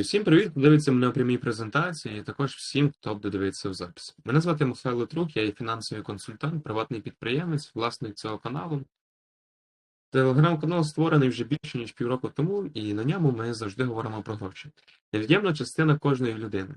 Всім привіт, хто дивиться мене у прямій презентації, і також всім, хто буде дивитися в запис. Мене звати Михайло Трук, я є фінансовий консультант, приватний підприємець, власник цього каналу. Телеграм-канал створений вже більше ніж півроку тому, і на ньому ми завжди говоримо про гроші. Невід'ємна частина кожної людини.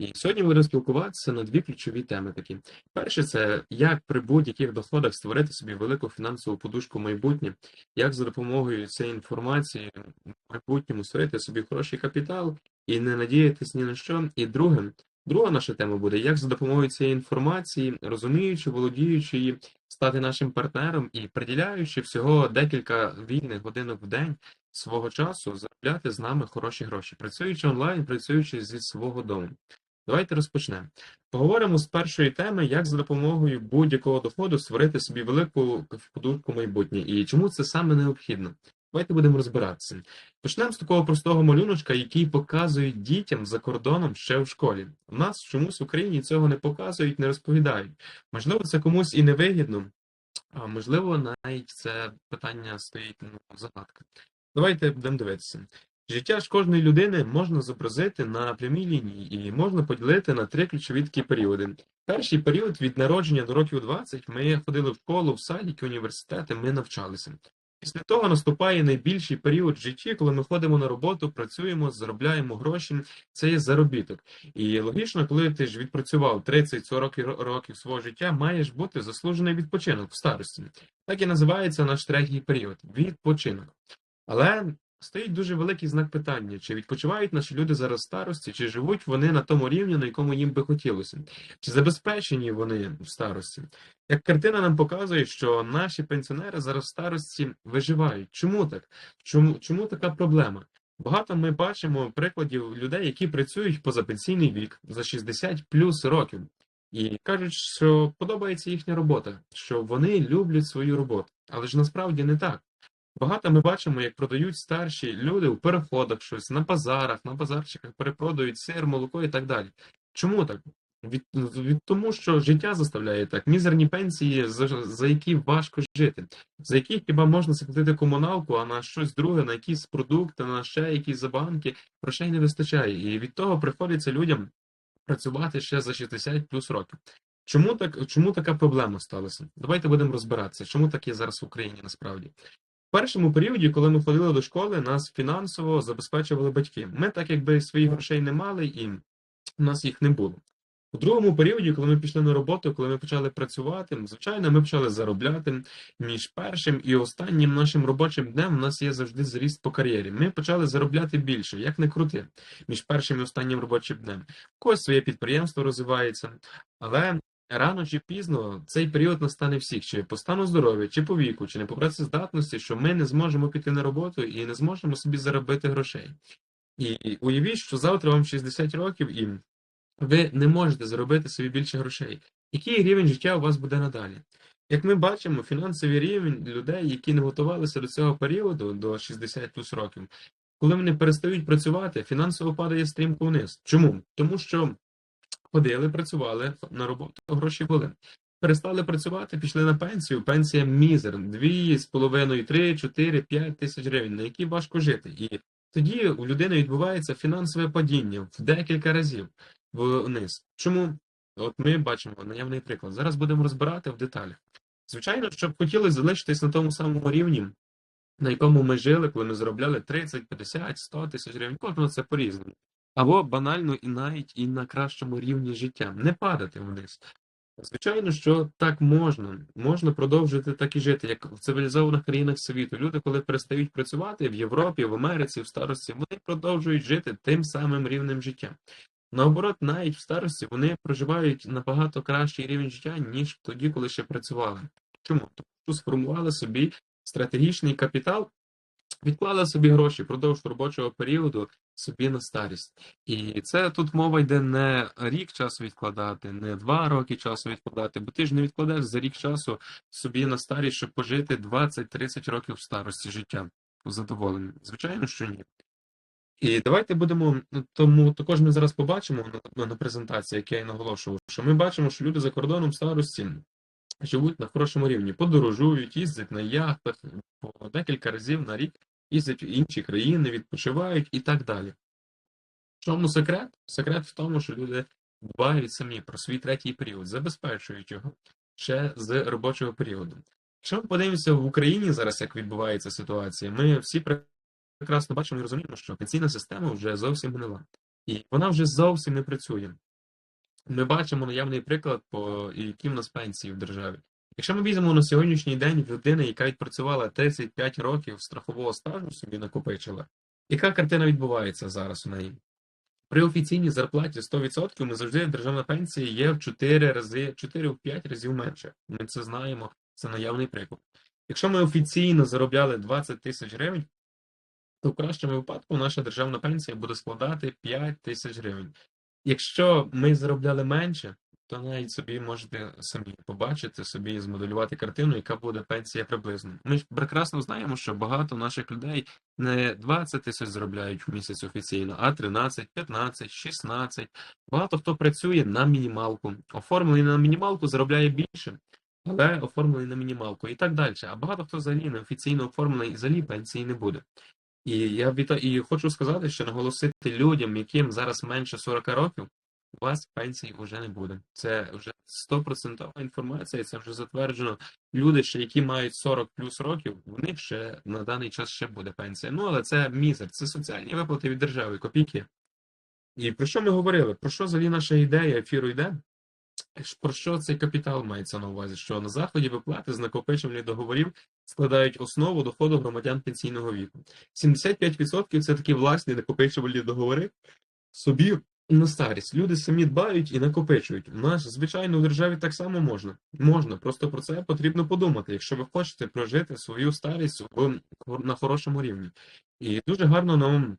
І сьогодні будемо спілкуватися на дві ключові теми такі. Перше, це як при будь-яких доходах створити собі велику фінансову подушку в майбутнє, як за допомогою цієї інформації в майбутньому створити собі хороший капітал і не надіятись ні на що. І друге, друга наша тема буде, як за допомогою цієї інформації, розуміючи, володіючи її, стати нашим партнером і приділяючи всього декілька вільних годинок в день свого часу, заробляти з нами хороші гроші, працюючи онлайн, працюючи зі свого дому. Давайте розпочнемо. Поговоримо з першої теми, як за допомогою будь-якого доходу створити собі велику подушку майбутнє і чому це саме необхідно. Давайте будемо розбиратися. Почнемо з такого простого малюночка, який показують дітям за кордоном ще в школі. У нас чомусь в Україні цього не показують, не розповідають. Можливо, це комусь і не вигідно, а можливо, навіть це питання стоїть ну, загадка. Давайте будемо дивитися. Життя ж кожної людини можна зобразити на прямій лінії і можна поділити на три ключові такі періоди. Перший період від народження до років 20 ми ходили в школу, в садики, університети, ми навчалися. Після того наступає найбільший період в житті, коли ми ходимо на роботу, працюємо, заробляємо гроші. Це є заробіток. І логічно, коли ти ж відпрацював 30-40 років свого життя, маєш бути заслужений відпочинок в старості. Так і називається наш третій період відпочинок. Але стоїть дуже великий знак питання: чи відпочивають наші люди зараз старості, чи живуть вони на тому рівні, на якому їм би хотілося, чи забезпечені вони в старості? Як картина нам показує, що наші пенсіонери зараз в старості виживають. Чому так? Чому, чому така проблема? Багато ми бачимо прикладів людей, які працюють позапенсійний вік за 60 плюс років, і кажуть, що подобається їхня робота, що вони люблять свою роботу. Але ж насправді не так. Багато ми бачимо, як продають старші люди в переходах щось на базарах, на базарчиках перепродають сир, молоко і так далі. Чому так? Від, від тому, що життя заставляє так, мізерні пенсії, за, за які важко жити, за які хіба можна заплатити комуналку, а на щось друге, на якісь продукти, на ще якісь забанки, грошей не вистачає. І від того приходиться людям працювати ще за 60 плюс років. Чому так, чому така проблема сталася? Давайте будемо розбиратися, чому так є зараз в Україні насправді. Першому періоді, коли ми ходили до школи, нас фінансово забезпечували батьки. Ми так якби своїх грошей не мали, і в нас їх не було. У другому періоді, коли ми пішли на роботу, коли ми почали працювати, звичайно, ми почали заробляти між першим і останнім нашим робочим днем. У нас є завжди зріст по кар'єрі. Ми почали заробляти більше, як не крути, між першим і останнім робочим днем. У когось своє підприємство розвивається, але рано чи пізно цей період настане всіх, чи по стану здоров'я, чи по віку, чи не по працездатності, що ми не зможемо піти на роботу і не зможемо собі заробити грошей. І уявіть, що завтра вам 60 років і ви не можете заробити собі більше грошей. Який рівень життя у вас буде надалі? Як ми бачимо, фінансовий рівень людей, які не готувалися до цього періоду, до 60 плюс років, коли вони перестають працювати, фінансово падає стрімко вниз. Чому? Тому що ходили, працювали на роботу, гроші були. Перестали працювати, пішли на пенсію. Пенсія мізер, 2,5, 3, 4, 5 тисяч гривень, на які важко жити. І тоді у людини відбувається фінансове падіння в декілька разів вниз. Чому? От ми бачимо наявний приклад. Зараз будемо розбирати в деталях. Звичайно, щоб хотіли залишитись на тому самому рівні, на якому ми жили, коли ми заробляли 30, 50, 100 тисяч гривень, кожного це по-різному. Або банально і навіть і на кращому рівні життя, не падати вниз. Звичайно, що так можна. Можна продовжити так і жити, як в цивілізованих країнах світу. Люди, коли перестають працювати в Європі, в Америці, в старості, вони продовжують жити тим самим рівнем життя. Наоборот, навіть в старості вони проживають набагато кращий рівень життя, ніж тоді, коли ще працювали. Чому? Тому що сформували собі стратегічний капітал, відклали собі гроші впродовж робочого періоду собі на старість. І це тут мова йде не рік часу відкладати, не два роки часу відкладати, бо ти ж не відкладеш за рік часу собі на старість, щоб пожити 20-30 років в старості життя задоволенням. Звичайно, що ні. І давайте будемо, ну, тому також ми зараз побачимо на, на презентації, як я і наголошував, що ми бачимо, що люди за кордоном в старості живуть на хорошому рівні, подорожують, їздять на яхтах по декілька разів на рік, їздять в інші країни, відпочивають і так далі. В чому секрет? Секрет в тому, що люди дбають самі про свій третій період, забезпечують його ще з робочого періоду. Якщо ми подивимося в Україні зараз, як відбувається ситуація, ми всі прекрасно бачимо і розуміємо, що пенсійна система вже зовсім гнила. І вона вже зовсім не працює. Ми бачимо наявний приклад, по які в нас пенсії в державі. Якщо ми візьмемо на сьогоднішній день людини, яка відпрацювала 35 років страхового стажу, собі накопичила, яка картина відбувається зараз у неї? При офіційній зарплаті 100% ми завжди державна пенсія є в 4 рази, 4-5 разів менше. Ми це знаємо, це наявний приклад. Якщо ми офіційно заробляли 20 тисяч гривень, то в кращому випадку наша державна пенсія буде складати 5 тисяч гривень. Якщо ми заробляли менше, то навіть собі можете самі побачити, собі змоделювати картину, яка буде пенсія приблизно. Ми ж прекрасно знаємо, що багато наших людей не 20 тисяч заробляють в місяць офіційно, а 13, 15, 16. Багато хто працює на мінімалку. Оформлений на мінімалку заробляє більше, але оформлений на мінімалку і так далі. А багато хто взагалі не офіційно оформлений і взагалі пенсії не буде. І я віта... і хочу сказати, що наголосити людям, яким зараз менше 40 років, у вас пенсії вже не буде. Це вже 100% інформація, це вже затверджено. Люди, ще які мають 40 плюс років, в них ще на даний час ще буде пенсія. Ну, але це мізер, це соціальні виплати від держави, копійки. І про що ми говорили? Про що взагалі наша ідея ефіру йде? Про що цей капітал мається на увазі? Що на заході виплати з накопичувальних договорів складають основу доходу громадян пенсійного віку. 75% це такі власні накопичувальні договори собі на старість. Люди самі дбають і накопичують. У нас, звичайно, в державі так само можна. Можна, просто про це потрібно подумати, якщо ви хочете прожити свою старість на хорошому рівні. І дуже гарно нам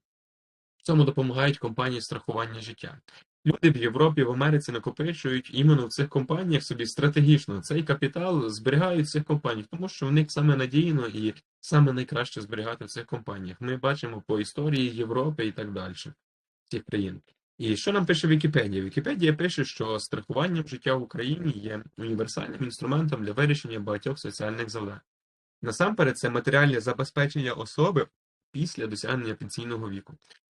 в цьому допомагають компанії страхування життя. Люди в Європі, в Америці накопичують іменно в цих компаніях собі стратегічно цей капітал зберігають в цих компаніях, тому що в них саме надійно і саме найкраще зберігати в цих компаніях. Ми бачимо по історії Європи і так далі, цих країн. І що нам пише Вікіпедія? Вікіпедія пише, що страхування життя в Україні є універсальним інструментом для вирішення багатьох соціальних завдань. Насамперед, це матеріальне забезпечення особи після досягнення пенсійного віку.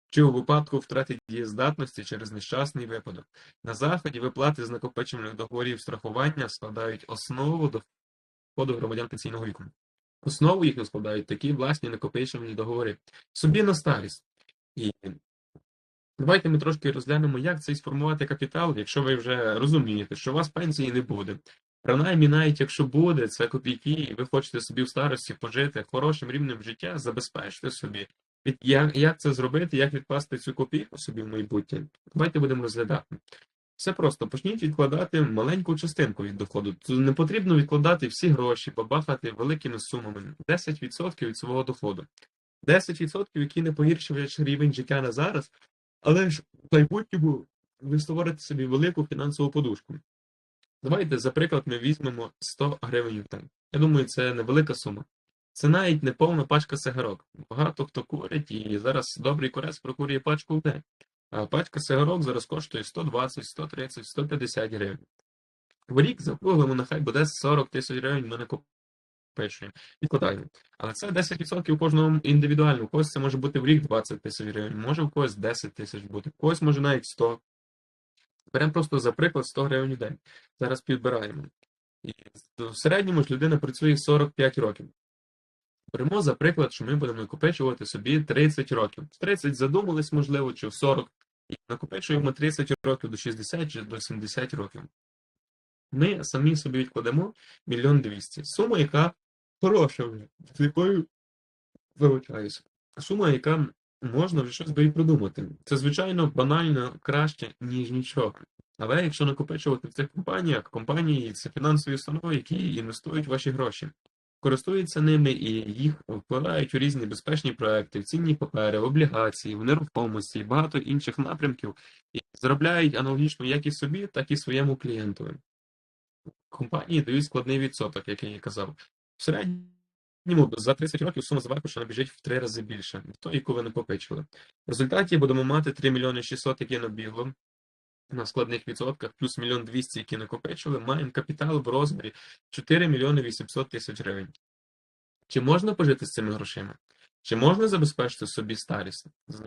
Чи у випадку втрати дієздатності через нещасний випадок. На заході виплати з накопичувальних договорів страхування складають основу доходу громадян пенсійного віку. Основу їх складають такі власні накопичувальні договори. Собі на старість. І давайте ми трошки розглянемо, як цей сформувати капітал, якщо ви вже розумієте, що у вас пенсії не буде. Принаймні, навіть якщо буде, це копійки, і ви хочете собі в старості пожити хорошим рівнем життя, забезпечте собі. Від як, як це зробити, як відкласти цю копійку собі в майбутнє? Давайте будемо розглядати. Все просто почніть відкладати маленьку частинку від доходу. Тут не потрібно відкладати всі гроші, бабахати великими сумами. 10% від свого доходу. 10%, які не погіршують рівень життя на зараз, але ж в майбутньому ви створите собі велику фінансову подушку. Давайте, за приклад, ми візьмемо 100 гривень в день. Я думаю, це невелика сума. Це навіть не повна пачка сигарок. Багато хто курить, і зараз добрий курець прокурює пачку в день. А пачка сигарок зараз коштує 120, 130, 150 гривень. В рік закруглимо, нехай буде 40 тисяч гривень, ми накопичуємо. Відкладаємо. Але це 10% у кожного індивідуально. У когось це може бути в рік 20 тисяч гривень, може у когось 10 тисяч бути, у когось може навіть 100. Беремо просто за приклад 100 гривень в день. Зараз підбираємо. І в середньому ж людина працює 45 років. Беремо за приклад, що ми будемо накопичувати собі 30 років. В 30 задумались, можливо, чи в 40, і накопичуємо 30 років до 60 чи до 70 років. Ми самі собі відкладемо мільйон двісті. Сума, яка хороша вже, з якою вилучаюся. Сума, яка можна вже щось би і придумати. Це, звичайно, банально краще, ніж нічого. Але якщо накопичувати в цих компаніях, компанії це фінансові установи, які інвестують ваші гроші користуються ними і їх вкладають у різні безпечні проекти, в цінні папери, облігації, в нерухомості і багато інших напрямків, і заробляють аналогічно як і собі, так і своєму клієнтові. Компанії дають складний відсоток, як я і казав. В середньому за 30 років сума зверху, що набіжить в три рази більше, то яку ви накопичили. В результаті будемо мати 3 мільйони 600, які набігло на складних відсотках, плюс 1 мільйон 200, які накопичили, маємо капітал в розмірі 4 мільйони 800 тисяч гривень. Чи можна пожити з цими грошима? Чи можна забезпечити собі старість з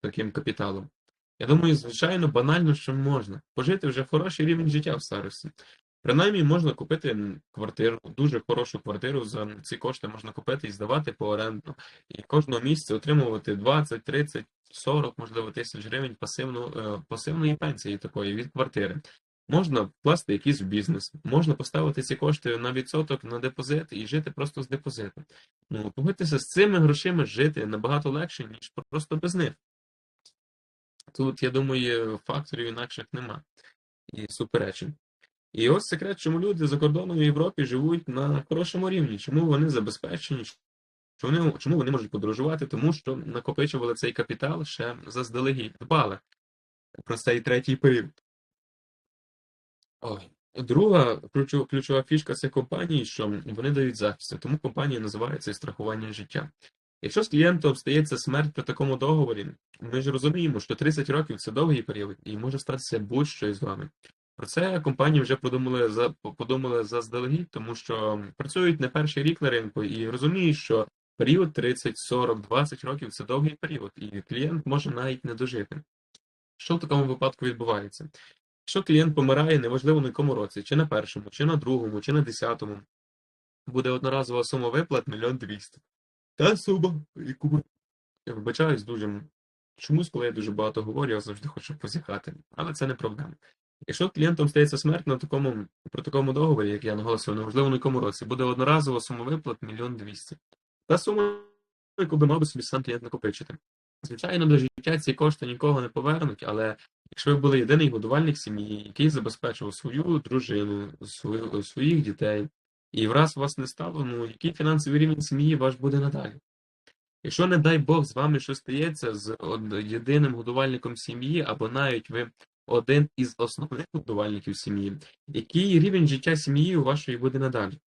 таким капіталом? Я думаю, звичайно, банально, що можна. Пожити вже хороший рівень життя в старості. Принаймні можна купити квартиру, дуже хорошу квартиру за ці кошти можна купити і здавати по оренду. І кожного місяця отримувати 20, 30, 40, можливо, тисяч гривень пасивну, е, пасивної пенсії такої від квартири. Можна вкласти якийсь в бізнес, можна поставити ці кошти на відсоток на депозит і жити просто з депозиту. Ну, погодьтеся, з цими грошима жити набагато легше, ніж просто без них. Тут, я думаю, факторів інакших нема і суперечень. І ось секрет, чому люди за кордоном в Європі живуть на хорошому рівні, чому вони забезпечені, вони, чому вони можуть подорожувати, тому що накопичували цей капітал ще заздалегідь, дбали про цей третій період. Ой. Друга ключова, фішка цих компаній, що вони дають захист, тому компанія називається і страхування життя. Якщо з клієнтом стається смерть при такому договорі, ми ж розуміємо, що 30 років це довгий період, і може статися будь-що із вами. Про це компанії вже подумали за подумали заздалегідь, тому що працюють не перший рік на ринку і розуміють, що період 30, 40, 20 років це довгий період, і клієнт може навіть не дожити. Що в такому випадку відбувається? Якщо клієнт помирає, неважливо на якому році, чи на першому, чи на другому, чи на десятому, буде одноразова сума виплат мільйон двісті. Та сума, яку я вибачаюсь дуже. Чомусь, коли я дуже багато говорю, я завжди хочу позіхати, але це не проблема. Якщо клієнтом стається смерть на такому, про такому договорі, як я наголосив, неважливо на якому році, буде одноразова сума виплат мільйон двісті. Та сума, яку би мав би собі сам клієнт накопичити. Звичайно, до життя ці кошти нікого не повернуть, але якщо ви були єдиний годувальник сім'ї, який забезпечував свою дружину, свою, своїх дітей, і враз вас не стало, ну який фінансовий рівень сім'ї ваш буде надалі? Якщо, не дай Бог, з вами щось стається з єдиним годувальником сім'ї, або навіть ви один із основних годувальників сім'ї, який рівень життя сім'ї у вашої буде надалі?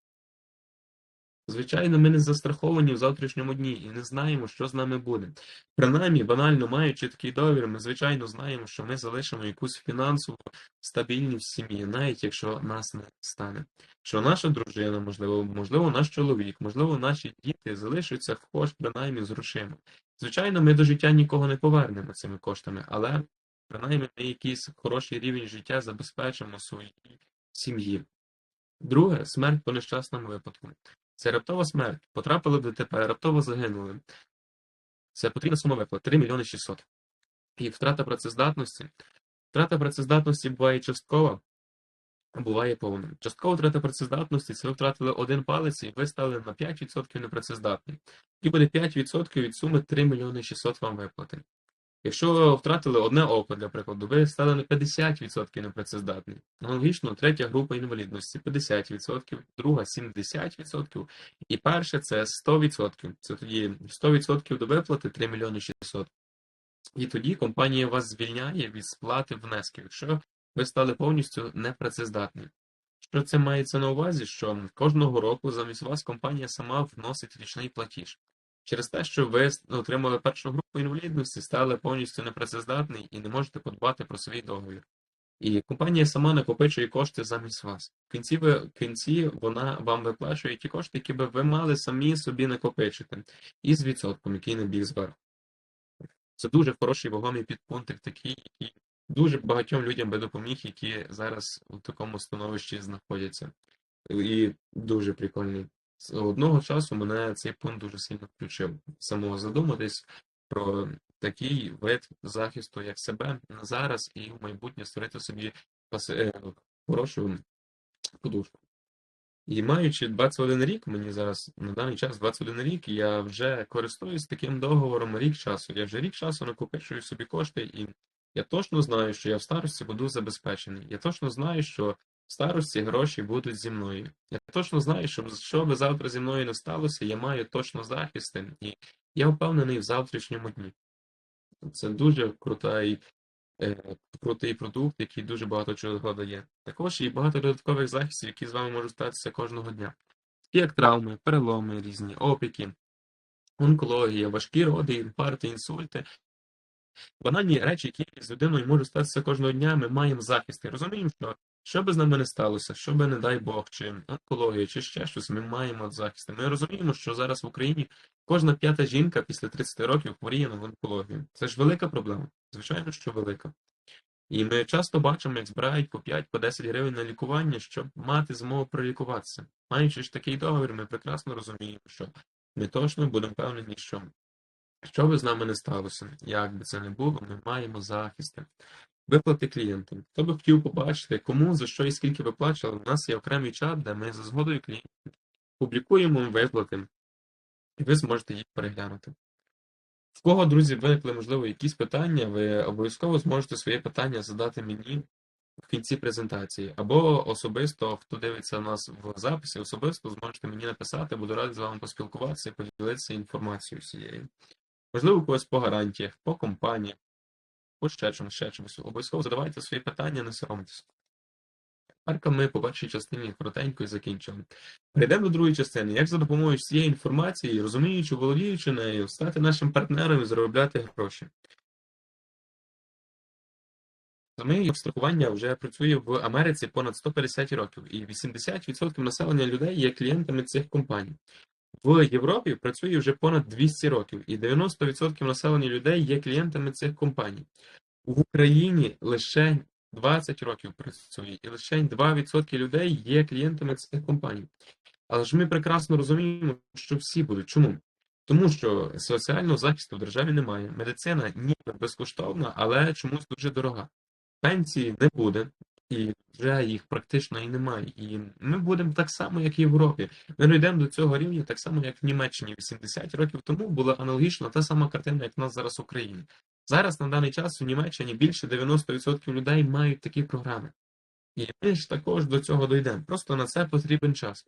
Звичайно, ми не застраховані в завтрашньому дні і не знаємо, що з нами буде. Принаймні, банально маючи такий договір, ми звичайно знаємо, що ми залишимо якусь фінансову стабільність в сім'ї, навіть якщо нас не стане. Що наша дружина, можливо, можливо, наш чоловік, можливо, наші діти залишаться хоч принаймні з грошима. Звичайно, ми до життя нікого не повернемо цими коштами, але принаймні ми якийсь хороший рівень життя забезпечимо своїй сім'ї. Друге, смерть по нещасному випадку. Це раптова смерть. Потрапили в ДТП, раптово загинули. Це потрібна сума виплат 3 мільйони 600. І втрата працездатності. Втрата працездатності буває часткова, а буває повна. Часткова втрата працездатності це ви втратили один палець і ви стали на 5% непрацездатні. І буде 5% від суми 3 мільйони 600 вам виплати. Якщо ви втратили одне око, для прикладу, ви стали на 50% непрацездатні. Аналогічно, третя група інвалідності 50%, друга 70%, і перша це 100%. Це тоді 100% до виплати 3 мільйони 600. І тоді компанія вас звільняє від сплати внесків, якщо ви стали повністю непрацездатні. Що це мається на увазі? Що кожного року замість вас компанія сама вносить річний платіж. Через те, що ви отримали першу групу інвалідності, стали повністю непрацездатні і не можете подбати про свій договір. І компанія сама накопичує кошти замість вас. В кінці, ви, в кінці вона вам виплачує ті кошти, які би ви мали самі собі накопичити, із відсотком, який набіг зверху. Це дуже хороший вагомий підпунктик, такий, який дуже багатьом людям би допоміг, які зараз у такому становищі знаходяться. І дуже прикольний. З одного часу мене цей пункт дуже сильно включив. Самого задуматись про такий вид захисту, як себе на зараз, і в майбутнє створити собі е, хорошу подушку. І маючи 21 рік, мені зараз на даний час 21 рік, я вже користуюсь таким договором рік часу. Я вже рік часу накопичую собі кошти, і я точно знаю, що я в старості буду забезпечений. Я точно знаю, що старості гроші будуть зі мною. Я точно знаю, що що би завтра зі мною не сталося, я маю точно захисти, і я впевнений в завтрашньому дні. Це дуже крутий, е, крутий продукт, який дуже багато чого дає. Також є багато додаткових захистів, які з вами можуть статися кожного дня. Як травми, переломи, різні опіки, онкологія, важкі роди, інфаркти, інсульти. Банальні речі, які з людиною можуть статися кожного дня, ми маємо захист. Розуміємо, що Що би з нами не сталося, що би, не дай Бог, чи онкологія, чи ще щось, ми маємо захисти. Ми розуміємо, що зараз в Україні кожна п'ята жінка після 30 років хворіє на онкологію. Це ж велика проблема. Звичайно, що велика. І ми часто бачимо, як збирають по 5 по 10 гривень на лікування, щоб мати змогу пролікуватися. Маючи ж такий договір, ми прекрасно розуміємо, що ми точно будемо впевнені, що що би з нами не сталося, як би це не було, ми маємо захисти. Виплати клієнтам. Хто би хотів побачити, кому, за що і скільки виплачували, у нас є окремий чат, де ми за згодою клієнтів публікуємо виплати, і ви зможете їх переглянути. В кого, друзі, виникли, можливо, якісь питання, ви обов'язково зможете своє питання задати мені в кінці презентації, або особисто, хто дивиться нас в записі, особисто зможете мені написати, буду радий з вами поспілкуватися і поділитися інформацією цією. Можливо, у когось по гарантіях, по компаніях, по ще чомусь, ще чомусь. Обов'язково задавайте свої питання, не соромтеся. Тепер ми по першій частині коротенько і закінчуємо. Перейдемо до другої частини. Як за допомогою цієї інформації, розуміючи, володіючи нею, стати нашим партнером і заробляти гроші. Саме страхування вже працює в Америці понад 150 років, і 80% населення людей є клієнтами цих компаній. В Європі працює вже понад 200 років, і 90% населення людей є клієнтами цих компаній. В Україні лише 20 років працює, і лише 2% людей є клієнтами цих компаній. Але ж ми прекрасно розуміємо, що всі будуть. Чому? Тому що соціального захисту в державі немає. Медицина ніби безкоштовна, але чомусь дуже дорога. Пенсії не буде, і вже їх практично і немає. І ми будемо так само, як і в Європі. Ми дійдемо до цього рівня так само, як в Німеччині 80 років тому була аналогічна та сама картина, як в нас зараз в Україні. Зараз на даний час у Німеччині більше 90% людей мають такі програми. І ми ж також до цього дійдемо. Просто на це потрібен час.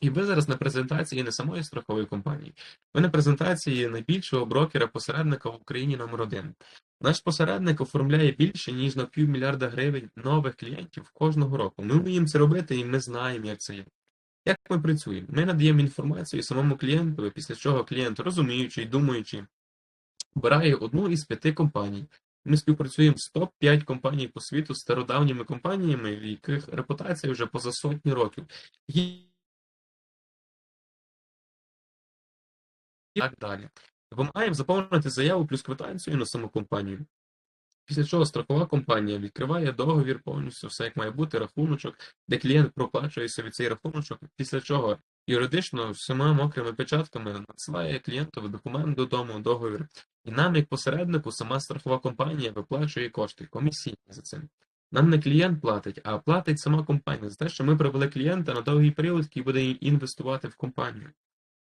І ви зараз на презентації не самої страхової компанії, ви на презентації найбільшого брокера-посередника в Україні номер один. Наш посередник оформляє більше, ніж на півмільярда гривень нових клієнтів кожного року. Ми вміємо це робити і ми знаємо, як це є. Як ми працюємо? Ми надаємо інформацію самому клієнту, після чого клієнт, розуміючи і думаючи, обирає одну із п'яти компаній. Ми співпрацюємо з топ-5 компаній по світу з стародавніми компаніями, в яких репутація вже поза сотні років. І так далі. Допомагаємо заповнити заяву плюс квитанцію на саму компанію. Після чого страхова компанія відкриває договір повністю, все як має бути, рахуночок, де клієнт проплачує собі цей рахуночок, після чого юридично всіма мокрими печатками надсилає клієнтові документ додому, договір. І нам, як посереднику, сама страхова компанія виплачує кошти комісійні за цим. Нам не клієнт платить, а платить сама компанія за те, що ми привели клієнта на довгий період, який буде інвестувати в компанію.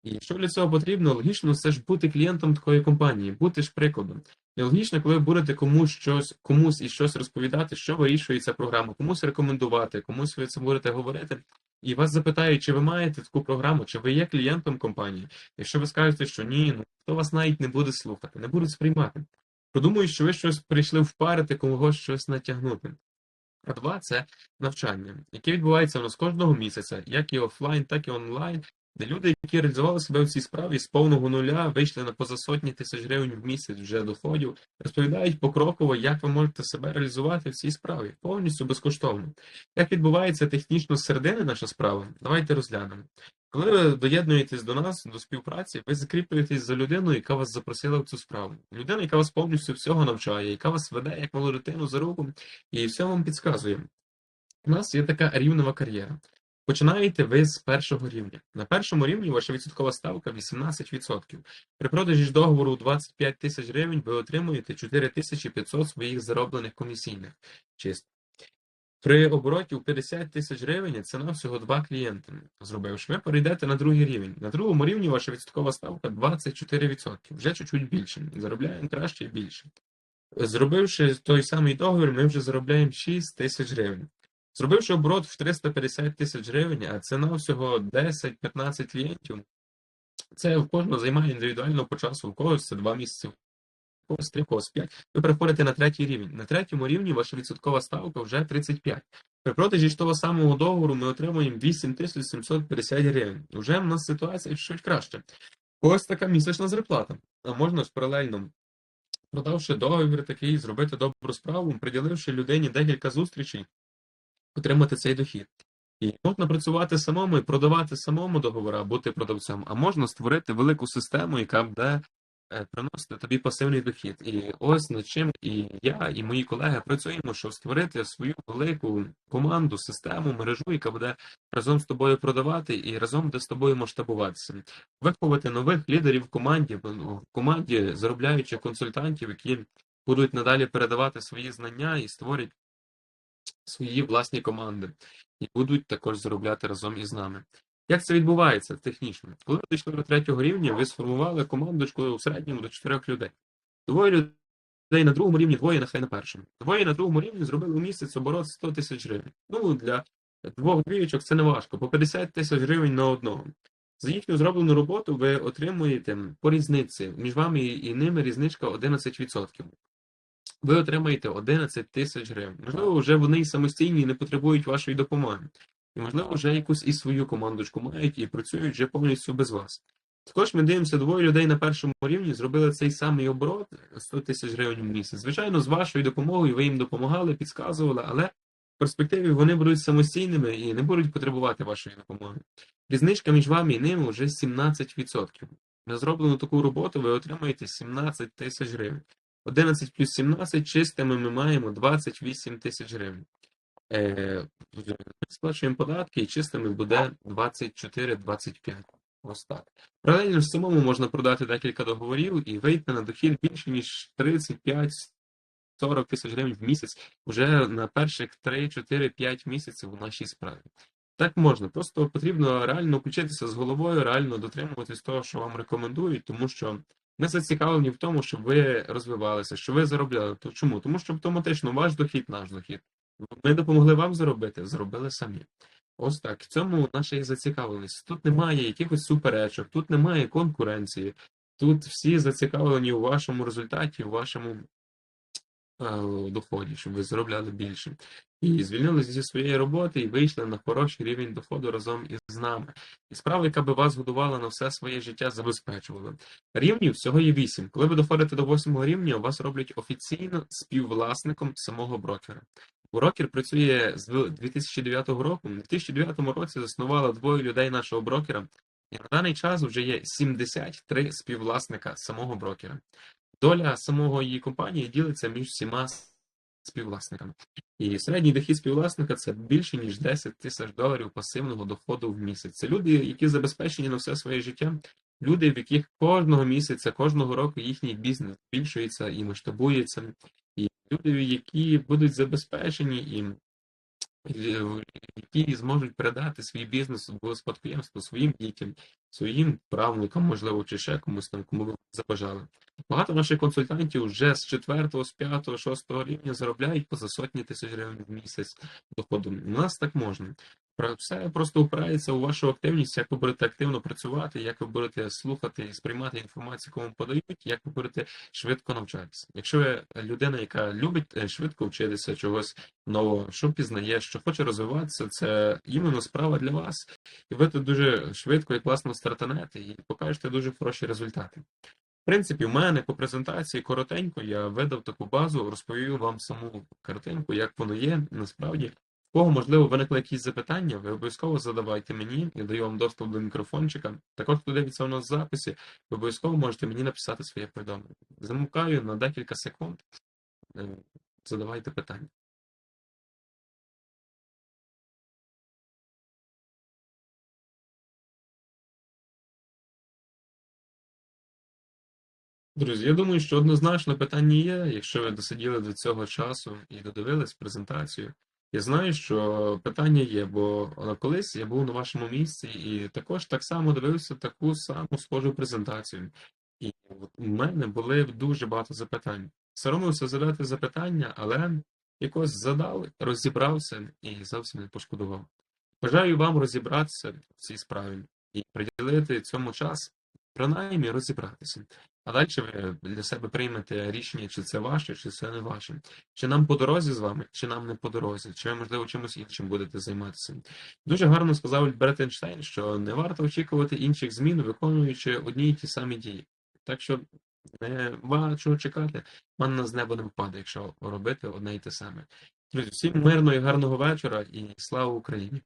І що для цього потрібно? Логічно, це ж бути клієнтом такої компанії, бути ж прикладом. Нелогічно, коли ви будете комусь щось, комусь і щось розповідати, що вирішує ця програма, комусь рекомендувати, комусь ви це будете говорити, і вас запитають, чи ви маєте таку програму, чи ви є клієнтом компанії. Якщо ви скажете, що ні, ну хто вас навіть не буде слухати, не будуть сприймати. Подумають, що ви щось прийшли впарити, когось щось натягнути. А два це навчання, яке відбувається у нас кожного місяця, як і офлайн, так і онлайн, де люди, які реалізували себе в цій справі з повного нуля, вийшли на поза сотні тисяч гривень в місяць вже доходів, розповідають покроково, як ви можете себе реалізувати в цій справі, повністю безкоштовно. Як відбувається технічно з середини наша справа, давайте розглянемо. Коли ви доєднуєтесь до нас, до співпраці, ви закріплюєтесь за людиною, яка вас запросила в цю справу. Людина, яка вас повністю всього навчає, яка вас веде як малу дитину за руку і все вам підказує. У нас є така рівнова кар'єра. Починаєте ви з першого рівня. На першому рівні ваша відсоткова ставка 18%. При продажі ж договору 25 тисяч гривень ви отримуєте 4500 своїх зароблених комісійних чисто. При обороті у 50 тисяч гривень ціна всього два клієнти. Зробивши, ви перейдете на другий рівень. На другому рівні ваша відсоткова ставка 24%. Вже чуть-чуть більше. Заробляємо краще і більше. Зробивши той самий договір, ми вже заробляємо 6 тисяч гривень. Зробивши оборот в 350 тисяч гривень, а ціна всього 10-15 клієнтів, це в кожного займає індивідуально по часу, у когось це 2 місяці, у когось 3, у когось 5. Ви переходите на третій рівень. На третьому рівні ваша відсоткова ставка вже 35. При продажі ж того самого договору ми отримуємо 8750 гривень. Уже в нас ситуація чуть краще. Ось така місячна зарплата. А можна ж паралельно продавши договір такий, зробити добру справу, приділивши людині декілька зустрічей, отримати цей дохід. І можна працювати самому і продавати самому договора, бути продавцем, а можна створити велику систему, яка буде е, приносити тобі пасивний дохід. І ось над чим і я, і мої колеги працюємо, щоб створити свою велику команду, систему, мережу, яка буде разом з тобою продавати і разом буде з тобою масштабуватися. Виховати нових лідерів в команді, в команді заробляючих консультантів, які будуть надалі передавати свої знання і створять свої власні команди, і будуть також заробляти разом із нами. Як це відбувається технічно? Коли ви дійшли до третього рівня, ви сформували командочку в середньому до чотирьох людей. Двоє людей на другому рівні, двоє нехай на першому. Двоє на другому рівні зробили у місяць оборот 100 тисяч гривень. Ну, для двох двійочок це не важко, по 50 тисяч гривень на одного. За їхню зроблену роботу ви отримуєте по різниці. Між вами і ними різничка 11%. Ви отримаєте 11 тисяч гривень. Можливо, вже вони самостійні не потребують вашої допомоги. І, можливо, вже якусь і свою командочку мають і працюють вже повністю без вас. Також ми дивимося, двоє людей на першому рівні зробили цей самий оборот 100 тисяч гривень в місяць. Звичайно, з вашою допомогою ви їм допомагали, підказували, але в перспективі вони будуть самостійними і не будуть потребувати вашої допомоги. Різничка між вами і ними вже 17%. На зроблену таку роботу ви отримаєте 17 тисяч гривень. 11 плюс 17 чистими ми маємо 28 тисяч гривень. Е, сплачуємо податки і чистими буде 24-25. Ось так. Паралельно ж самому можна продати декілька договорів і вийти на дохід більше, ніж 35 40 тисяч гривень в місяць вже на перших 3, 4, 5 місяців у нашій справі. Так можна, просто потрібно реально включитися з головою, реально дотримуватись того, що вам рекомендують, тому що ми зацікавлені в тому, щоб ви розвивалися, щоб ви заробляли. То чому? Тому що автоматично ваш дохід, наш дохід. Ми допомогли вам заробити, заробили самі. Ось так. В цьому наша і зацікавленість. Тут немає якихось суперечок, тут немає конкуренції, тут всі зацікавлені у вашому результаті, у вашому е, доході, щоб ви заробляли більше. І звільнилися зі своєї роботи і вийшли на хороший рівень доходу разом із нами. І справа, яка би вас годувала на все своє життя, забезпечувала. Рівнів всього є вісім. Коли ви доходите до восьмого рівня, вас роблять офіційно співвласником самого брокера. Брокер працює з 2009 року. У 2009 році заснувало двоє людей нашого брокера, і на даний час вже є 73 співвласника самого брокера. Доля самого її компанії ділиться між всіма співвласниками. І середній дохід співвласника це більше ніж 10 тисяч доларів пасивного доходу в місяць. Це люди, які забезпечені на все своє життя, люди, в яких кожного місяця, кожного року їхній бізнес збільшується і масштабується, і люди, які будуть забезпечені і які зможуть передати свій бізнес в спадкоємство своїм дітям, своїм правнукам, можливо, чи ще комусь там, кому ви забажали. Багато наших консультантів вже з 4, з 5, 6 рівня заробляють поза сотні тисяч гривень в місяць доходу. У нас так можна. Все просто опирається у вашу активність, як ви будете активно працювати, як ви будете слухати і сприймати інформацію, кому подають, як ви будете швидко навчатися. Якщо ви людина, яка любить е, швидко вчитися чогось нового, що пізнає, що хоче розвиватися, це іменно справа для вас. І ви тут дуже швидко і класно стартанете і покажете дуже хороші результати. В принципі, в мене по презентації коротенько я видав таку базу, розповів вам саму картинку, як воно є насправді. В кого, можливо, виникли якісь запитання, ви обов'язково задавайте мені, я даю вам доступ до мікрофончика. Також, хто дивиться у нас записі, ви обов'язково можете мені написати своє повідомлення. Замовкаю на декілька секунд. Е, Задавайте питання. Друзі, я думаю, що однозначно питання є, якщо ви досиділи до цього часу і додивились презентацію. Я знаю, що питання є, бо е, колись я був на вашому місці і також так само дивився таку саму схожу презентацію. І у мене були дуже багато запитань. Соромився задати запитання, але якось задав, розібрався і зовсім не пошкодував. Бажаю вам розібратися в цій справі і приділити цьому час, принаймні розібратися. А далі ви для себе приймете рішення, чи це ваше, чи це не ваше. Чи нам по дорозі з вами, чи нам не по дорозі, чи ви, можливо, чимось іншим будете займатися. Дуже гарно сказав Альберт Ейнштейн, що не варто очікувати інших змін, виконуючи одні й ті самі дії. Так що не чого чекати, манна з неба не впаде, якщо робити одне й те саме. Друзі, всім мирного і гарного вечора і слава Україні!